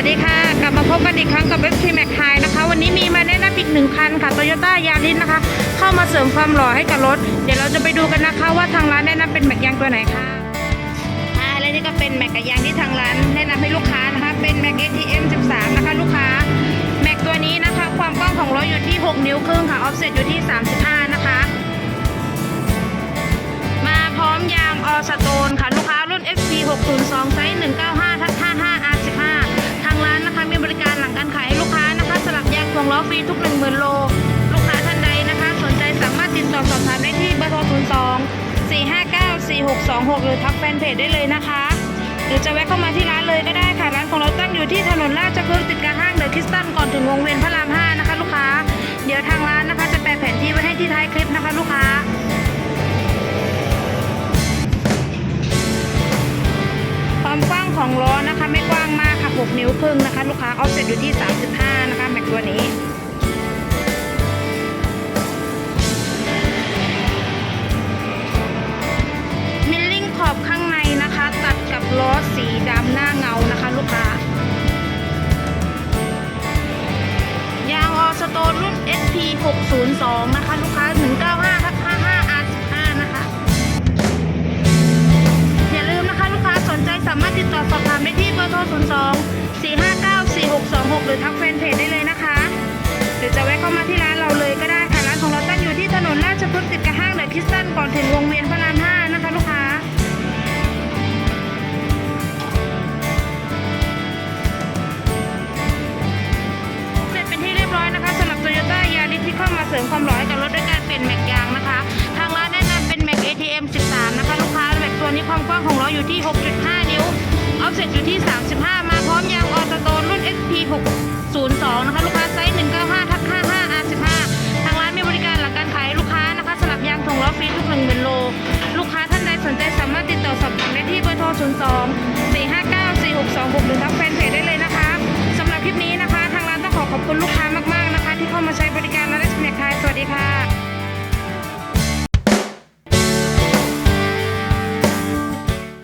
วัสดีค่ะ กลับมาพบกันอีกครั้งกับเว็บทีแม็กไทยนะคะ วันนี้มีมาแนะนำอีกหนึ่งคันค่ะโตโยต้ายาริสนะคะ เข้ามาเสริมความหล่อให้กับรถ เดี๋ยวเราจะไปดูกันนะคะ ว่าทางร้านแนะนำเป็นแม็กยางตัวไหนค่ะอ่าและนี่ก็เป็นแม็กกับยางที่ทางร้านแนะนำให้ลูกค้านะคะ เป็นแม็ก ATM 13นะคะ ลูกค้า แม็กตัวนี้นะคะ ความกว้างของรถอยู่ที่ 6 นิ้วครึ่งค่ะออฟเซ็ตอยู่ที่ 35 นะคะ มาพร้อมยางออสโตนค่ะลูกค้ารุ่น SP 602ไซส์195 รีทุก10,000โล ลูกค้าท่านใดนะคะ สนใจสามารถติดต่อสอบถามได้ที่เบอร์โทร 02 459 4626 หรือทักแฟนเพจได้เลยนะคะ หรือจะแวะเข้ามาที่ร้านเลยก็ได้ค่ะ ร้านของเราตั้งอยู่ที่ถนนราชพฤกษ์ติดกับห้างเดอะคริสตันก่อนถึงวงเวียนพระราม 5 นะคะ ลูกค้า เดี๋ยวทางร้านนะคะจะแปะแผนที่ไว้ให้ที่ท้ายคลิปนะคะ ลูกค้าความกว้างของล้อนะคะ ไม่กว้างมากค่ะ 6 นิ้วครึ่งนะคะ ลูกค้าออฟเซ็ตอยู่ที่ 35 สีดำหน้าเงานะคะ ลูกค้ายางออสโตนรุ่น SP 602นะคะ นี้ความกว้างของล้ออยู่ที่ 6.5 นิ้ว ออฟเซ็ตอยู่ที่ 35 มาพร้อมยางออสโตนรุ่น XP 602 นะคะ ลูกค้าไซส์ 195ทับ55 R15 ทางร้านมีบริการหลังการขายลูกค้านะคะสลับยางถงล้อฟรีทุก1เดือนโล ลูกค้าท่านใดสนใจสามารถติดต่อสอบถามได้ที่เบอร์โทร 02 459 4626หรือทักแฟนเพจได้เลยนะคะสำหรับคลิปนี้นะคะ ทางร้านต้องขอขอบคุณลูกค้ามากๆนะคะ ที่เข้ามาใช้บริการและได้สมัคยสวัสดีค่ะ